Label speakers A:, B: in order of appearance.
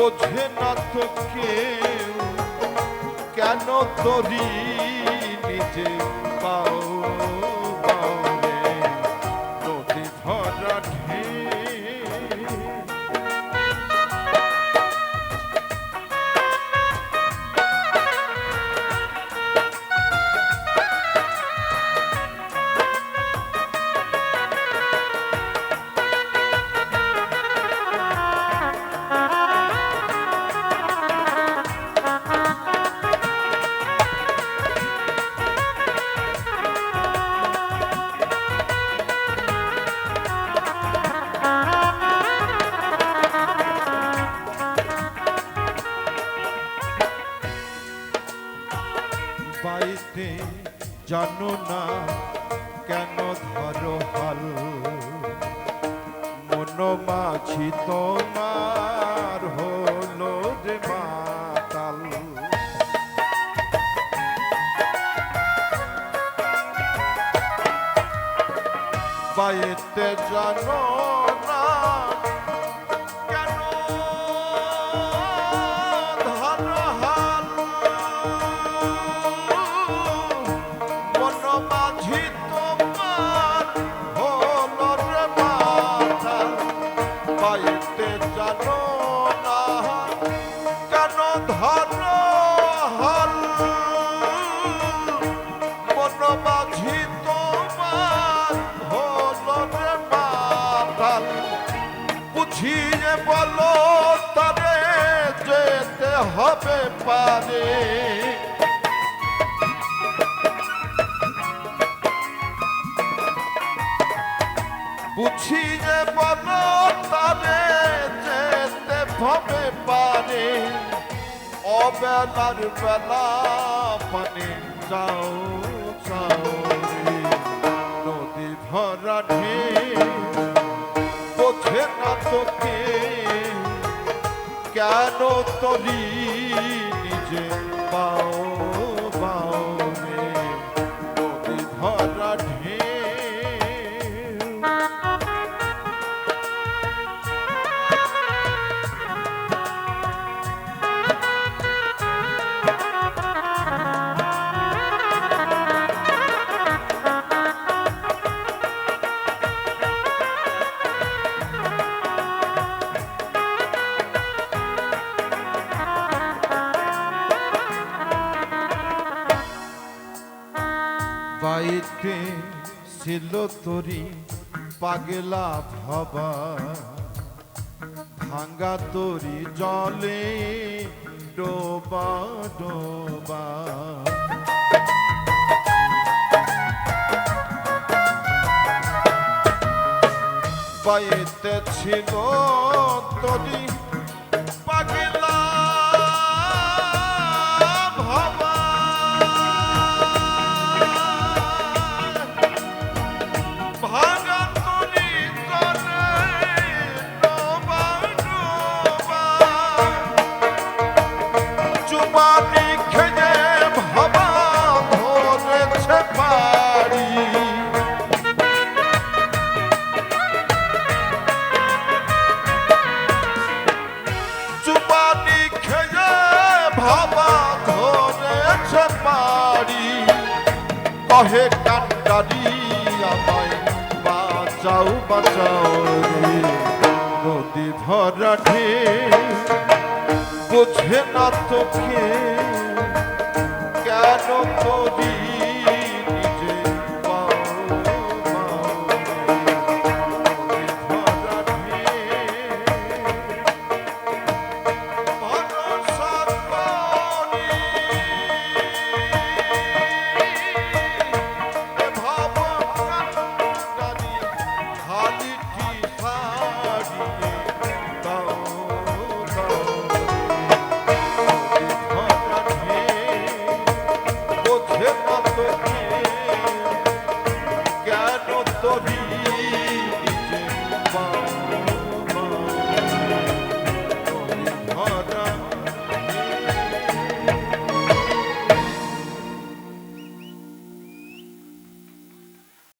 A: বোঝে না তো কেউ। কেন তরি নিজে পাও? বাইতে জানো না কেন ধরো হাল। মন মাছি তোমার হলো যে মাতাল। বাইতে জানো না পাইতে জানো না, কেন ধরো হাল? মন মাঝি তোমার হলো রে মাতাল বুঝিয়ে বলো তারে যেতে হবে পারে। বুঝিয়ে বলো অবেলার বেলা পানে যাও রে নদী ভরা ঢেউ বোঝে না তোকে কেন তরি নিজে পাও বাইতে ছিল তরি পাগলা ভাবা। ভাঙ্গা তরি জলে ডোবা ডোবা। বাইতে ছিল তরি কহে কান্ডারি আমায় বাঁচাও বাঁচাও নদী ঢেউ বোঝে না তোকে। কেন করি